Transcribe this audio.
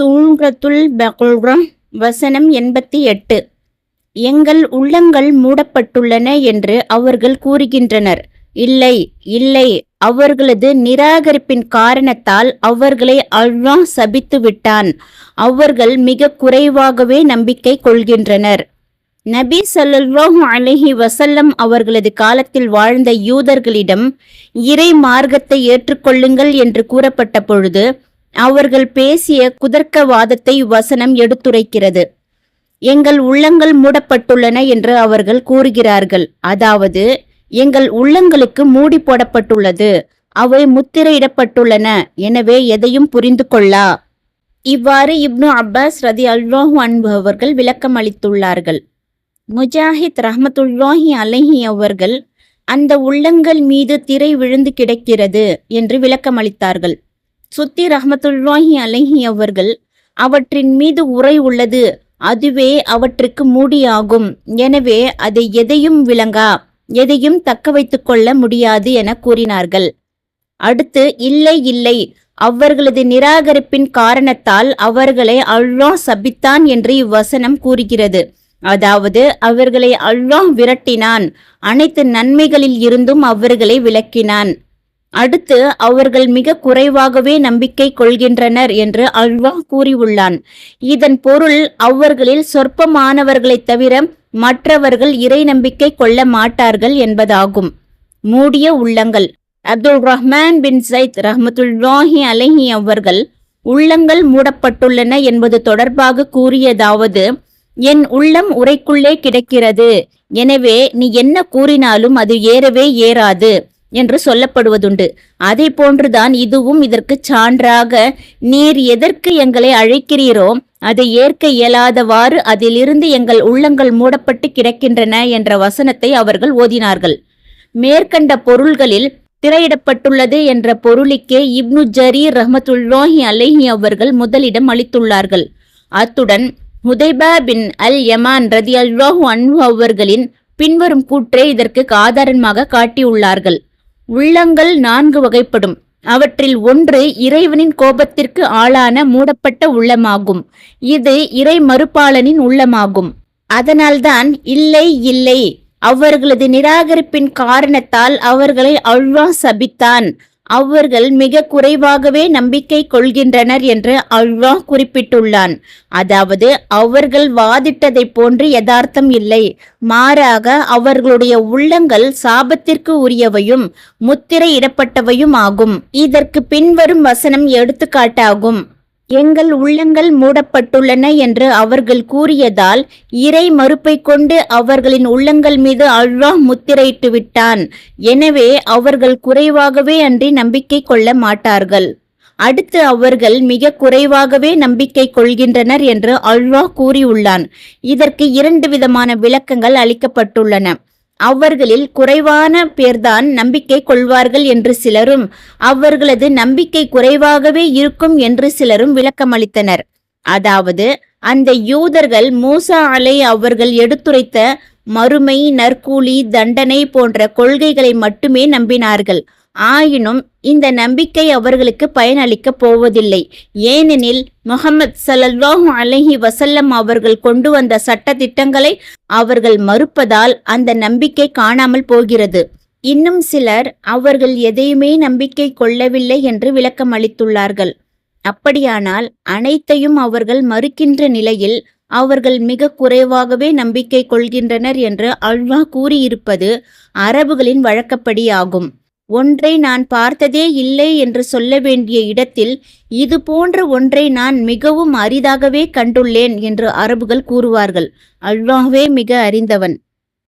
சூழ்ரத்துல் பகுல்ரம் வசனம் எண்பத்தி எட்டு. எங்கள் உள்ளங்கள் மூடப்பட்டுள்ளன என்று அவர்கள் கூறுகின்றனர். இல்லை இல்லை அவர்களது நிராகரிப்பின் காரணத்தால் அவர்களை அல்லாஹ் சபித்து விட்டான் அவர்கள் மிக குறைவாகவே நம்பிக்கை கொள்கின்றனர். நபி ஸல்லல்லாஹு அலஹி வசல்லம் அவர்களது காலத்தில் வாழ்ந்த யூதர்களிடம் இறை மார்க்கத்தை ஏற்றுக்கொள்ளுங்கள் என்று கூறப்பட்ட பொழுது அவர்கள் பேசிய குதர்க்கவாதத்தை வசனம் எடுத்துரைக்கிறது. எங்கள் உள்ளங்கள் மூடப்பட்டுள்ளன என்று அவர்கள் கூறுகிறார்கள். அதாவது எங்கள் உள்ளங்களுக்கு மூடி போடப்பட்டுள்ளது. அவை முத்திரையிடப்பட்டுள்ளன. எனவே எதையும் புரிந்து கொள்ளா. இவ்வாறு இப்னு அப்பாஸ் ரதி அல்வாஹு அன்பு அவர்கள் விளக்கம் அளித்துள்ளார்கள். முஜாஹித் ரஹமத்துல்லாஹி அலஹி அவர்கள் அந்த உள்ளங்கள் மீது திரை விழுந்து கிடக்கிறது என்று விளக்கம் அளித்தார்கள் சுத்தி ரஹமத்துல்லாஹி அலஹி அவர்கள் அவற்றின் மீது உரை உள்ளது. அதுவே அவற்றுக்கு மூடியாகும். எனவே அதை எதையும் விளங்கா எதையும் தக்க வைத்துக் கொள்ள முடியாது என கூறினார்கள். அடுத்து இல்லை இல்லை. அவர்களது நிராகரிப்பின் காரணத்தால் அவர்களை அல்லாஹ் சபித்தான் என்று இவ்வசனம் கூறுகிறது. அதாவது அவர்களை அல்லாஹ் விரட்டினான். அனைத்து நன்மைகளில் இருந்தும் அவர்களை விளக்கினான். அடுத்து அவர்கள் மிக குறைவாகவே நம்பிக்கை கொள்கின்றனர் என்று அல்வாஹ் கூறியுள்ளான். இதன் பொருள் அவர்களில் சொற்பமானவர்களைத் தவிர மற்றவர்கள் இறை நம்பிக்கை கொள்ள மாட்டார்கள் என்பதாகும். மூடிய உள்ளங்கள். அப்துல் ரஹ்மான் பின் சைத் ரஹமத்துல்லாஹி அலைஹி அவர்கள் உள்ளங்கள் மூடப்பட்டுள்ளன என்பது தொடர்பாக கூறியதாவது என் உள்ளம் உரைக்குள்ளே கிடக்கிறது. எனவே நீ என்ன கூறினாலும் அது ஏறவே ஏறாது. என்று சொல்லப்படுவதுண்டு. அதே போன்றுதான் இதுவும் இதற்கு சான்றாக நீர் எதற்கு எங்களை அழைக்கிறீரோ அதை ஏற்க இயலாதவாறு அதிலிருந்து எங்கள் உள்ளங்கள் மூடப்பட்டு கிடக்கின்றன என்ற வசனத்தை அவர்கள் ஓதினார்கள். மேற்கண்ட பொருள்களில் திரையிடப்பட்டுள்ளது என்ற பொருளுக்கே இப்னு ஜரீர் ரஹமத்துல்லாஹி அலைஹி அவர்கள் முதலிடம் அளித்துள்ளார்கள். அத்துடன் ஹுதைபா பின் அல் யமான் ரதி அல்வாஹு அன்ஹு அவர்களின் பின்வரும் கூற்றே இதற்கு ஆதாரமாக காட்டியுள்ளார்கள். உள்ளங்கள் நான்கு வகைப்படும். அவற்றில் ஒன்று இறைவனின் கோபத்திற்கு ஆளான மூடப்பட்ட உள்ளமாகும். இது இறை மறுப்பாளனின் உள்ளமாகும். அதனால்தான் இல்லை இல்லை அவர்களது நிராகரிப்பின் காரணத்தால் அவர்களை அழ்வா சபித்தான். அவர்கள் மிக குறைவாகவே நம்பிக்கை கொள்கின்றனர் என்று அல்வாஹ் குறிப்பிட்டுள்ளான். அதாவது அவர்கள் வாதிட்டதைப் போன்று யதார்த்தம் இல்லை. மாறாக அவர்களுடைய உள்ளங்கள் சாபத்திற்கு உரியவையும் முத்திரை இடப்பட்டவையும் ஆகும். இதற்கு பின்வரும் வசனம் எடுத்துக்காட்டாகும். எங்கள் உள்ளங்கள் மூடப்பட்டுள்ளன என்று அவர்கள் கூறியதால் இறை மறுப்பை கொண்டு அவர்களின் உள்ளங்கள் மீது அல்வா முத்திரையிட்டு விட்டான். எனவே அவர்கள் குறைவாகவே அன்றி நம்பிக்கை கொள்ள மாட்டார்கள். அடுத்து அவர்கள் மிக குறைவாகவே நம்பிக்கை கொள்கின்றனர் என்று அல்வா கூறியுள்ளான். இதற்கு இரண்டு விதமான விளக்கங்கள் அளிக்கப்பட்டுள்ளன. அவர்களில் குறைவான பேர்தான் நம்பிக்கை கொள்வார்கள் என்று சிலரும் அவர்களது நம்பிக்கை குறைவாகவே இருக்கும் என்று சிலரும் விளக்கமளித்தனர். அதாவது அந்த யூதர்கள் மூசா அலை அவர்கள் எடுத்துரைத்த மறுமை நற்கூலி தண்டனை போன்ற கொள்கைகளை மட்டுமே நம்பினார்கள். ஆயினும் இந்த நம்பிக்கை அவர்களுக்கு பயனளிக்கப் போவதில்லை. ஏனெனில் முகமது சல்லல்லாஹு அலஹி வசல்லம் அவர்கள் கொண்டு வந்த சட்ட திட்டங்களை அவர்கள் மறுப்பதால் அந்த நம்பிக்கை காணாமல் போகிறது. இன்னும் சிலர் அவர்கள் எதையுமே நம்பிக்கை கொள்ளவில்லை என்று விளக்கம் அளித்துள்ளார்கள். அப்படியானால் அனைத்தையும் அவர்கள் மறுக்கின்ற நிலையில் அவர்கள் மிக குறைவாகவே நம்பிக்கை கொள்கின்றனர் என்று அல்வா கூறியிருப்பது அரபுகளின் வழக்கப்படி ஆகும் ஒன்றை நான் பார்த்ததே இல்லை என்று சொல்ல வேண்டிய இடத்தில் இது போன்ற ஒன்றை நான் மிகவும் அரிதாகவே கண்டுள்ளேன் என்று அரபுகள் கூறுவார்கள். அல்வாஹ்வே மிக அறிந்தவன்.